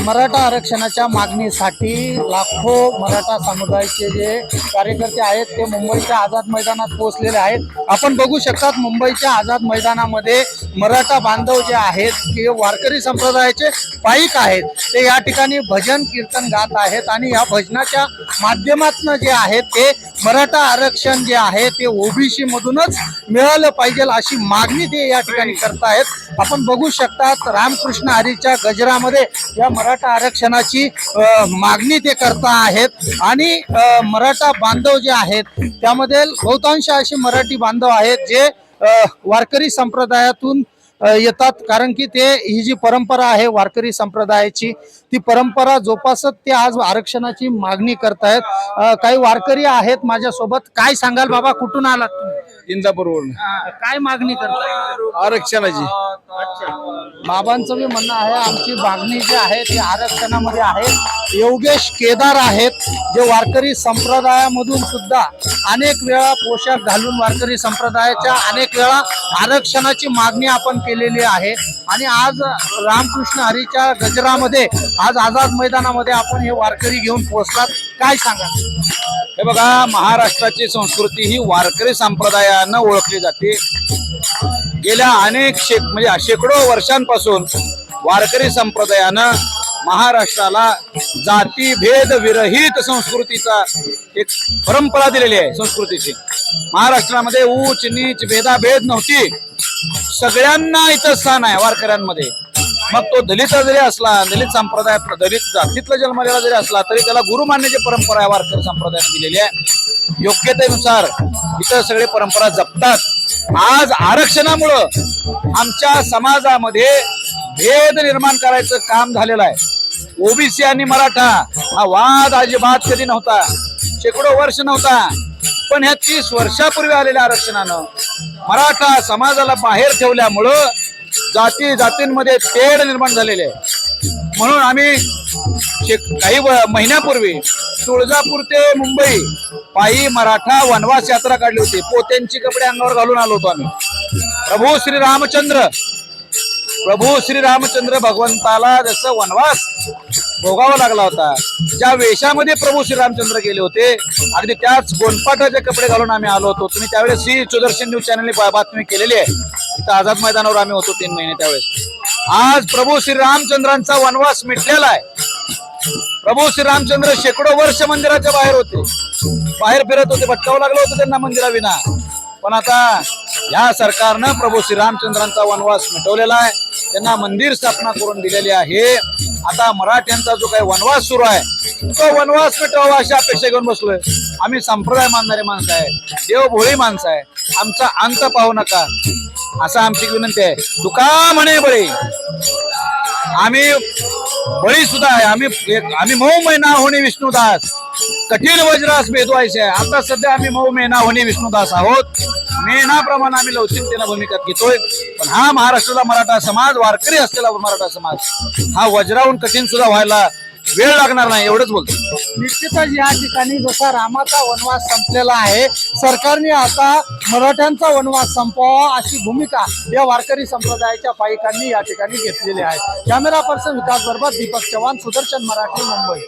मराठा आरक्षणाच्या मागणीसाठी लाखो मराठा समुदायाचे जे कार्यकर्ते आहेत ते मुंबईच्या आझाद मैदानात पोहोचलेले आहेत. आपण बघू शकतात मुंबईच्या आझाद मैदानामध्ये मराठा बांधव जे आहेत ते वारकरी संप्रदायाचे पाईक आहेत. ते या ठिकाणी भजन कीर्तन गात आहेत आणि या भजनाच्या माध्यमातून जे आहेत ते मराठा आरक्षण जे आहे ते ओबीसी मधूनच मिळालं पाहिजे अशी मागणी ते या ठिकाणी करतायत. आपण बघू शकतात रामकृष्ण हरीच्या गजरामध्ये या मराठा आरक्षणाची मागणी ते करता आहेत. आणि मराठा बांधव जे आहेत त्यामध्ये बहुतांश असे मराठी बांधव आहेत जे वारकरी संप्रदायातून येतात. कारण की ते ही जी परंपरा आहे वारकरी संप्रदायाची ती परंपरा जोपासत ते आज आरक्षणाची मागणी करतायत. काही वारकरी आहेत माझ्यासोबत. काय सांगाल बाबा? कुठून आलात तुम्ही? इंदापूरवरून. काय मागणी करताय? आरक्षणाची. बाबांचं बी म्हणणं आहे आमची मागणी जी आहे ती आरक्षणामध्ये आहे. योगेश केदार आहेत जे वारकरी संप्रदायामधून सुद्धा अनेक वेळा पोशाख घालून वारकरी संप्रदायाच्या अनेक वेळा आरक्षणाची मागणी आपण केलेली आहे. आणि आज रामकृष्ण हरीच्या गजरामध्ये आज आझाद मैदानामध्ये आपण हे वारकरी घेऊन पोहोचलात. काय सांगा हे बघा महाराष्ट्राची संस्कृती ही वारकरी संप्रदायानं ओळखली जाते. गेल्या अनेक शेक म्हणजे शेकडो वर्षांपासून वारकरी संप्रदायानं महाराष्ट्राला जाती भेद विरहित संस्कृतीचा एक परंपरा दिलेली आहे संस्कृतीची. महाराष्ट्रामध्ये उच्च नीच भेदाभेद नव्हती. सगळ्यांना इथं स्थान आहे वारकऱ्यांमध्ये. मग तो दलित जरी असला दलित संप्रदाय दलित जातीतला जन्मलेला जरी असला तरी त्याला गुरु मानण्याची परंपरा आहे वारकरी संप्रदायाने दिलेली आहे. योग्यतेनुसार इथं सगळे परंपरा जपतात. आज आरक्षणामुळं आमच्या समाजामध्ये भेद निर्माण करायचं काम झालेलं आहे. ओबीसी आणि मराठा हा वाद अजिबात कधी नव्हता शेकडो वर्ष नव्हता पण ह्या तीस वर्षापूर्वी आलेल्या आरक्षणानं मराठा समाजाला बाहेर ठेवल्यामुळं जाती जातींमध्ये तेढ निर्माण झालेले आहे. म्हणून आम्ही काही व- महिन्यापूर्वी तुळजापूर ते मुंबई पायी मराठा वनवास यात्रा काढली होती. पोत्यांची कपडे अंगावर घालून आलो होतो आम्ही. प्रभू श्री रामचंद्र. प्रभू श्री रामचंद्र भगवंताला जसं वनवास भोगावा लागला होता ज्या वेशामध्ये प्रभू श्री रामचंद्र गेले होते अगदी त्याच गोंडपाटाचे कपडे घालून आम्ही आलो होतो. तुम्ही त्यावेळेस श्री सुदर्शन न्यूज चॅनलने बातमी केलेली आहे. तिथं आझाद मैदानावर आम्ही होतो तीन महिने त्यावेळेस. आज प्रभू श्री रामचंद्रांचा वनवास मिटलेला आहे. प्रभू श्री रामचंद्र शेकडो वर्ष मंदिराच्या बाहेर होते. बाहेर फिरत होते भटकावं लागलं होतं त्यांना मंदिराविना. पण आता या सरकारनं प्रभू श्री रामचंद्रांचा वनवास मिटवलेला आहे. त्यांना मंदिर स्थापना करून दिलेली आहे. आता मराठ्यांचा जो काही वनवास सुरू आहे तो वनवास मिटवावा अशी अपेक्षा घेऊन बसलोय. आम्ही संप्रदाय मानणारे माणसं आहे देवभोळी माणसं आहे आमचा अंत पाहू नका. असं आमची विनंती आहे. तुका म्हणे बळी आम्ही बळी सुद्धा आहे. आम्ही एक- आम्ही मऊ महिना होणे विष्णुदास. कठीण वज्रास भेदवायचे आहे. आता सध्या आम्ही मऊ मेना होणे विष्णुदास आहोत. मेनाप्रमाणे आम्ही लवचिकतेनं भूमिका घेतोय. पण हा महाराष्ट्राला मराठा समाज वारकरी असलेला मराठा समाज हा वज्राहून कठीण सुद्धा व्हायला वेळ लागणार नाही एवढंच बोलतो. निश्चितच या ठिकाणी जसा रामाचा वनवास संपलेला आहे सरकारने आता मराठ्यांचा वनवास संपवावा अशी भूमिका या वारकरी संप्रदायाच्या पायिकांनी या ठिकाणी घेतलेली आहे. कॅमेरा पर्सन विकास बरोबर दीपक चव्हाण सुदर्शन मराठी मुंबई.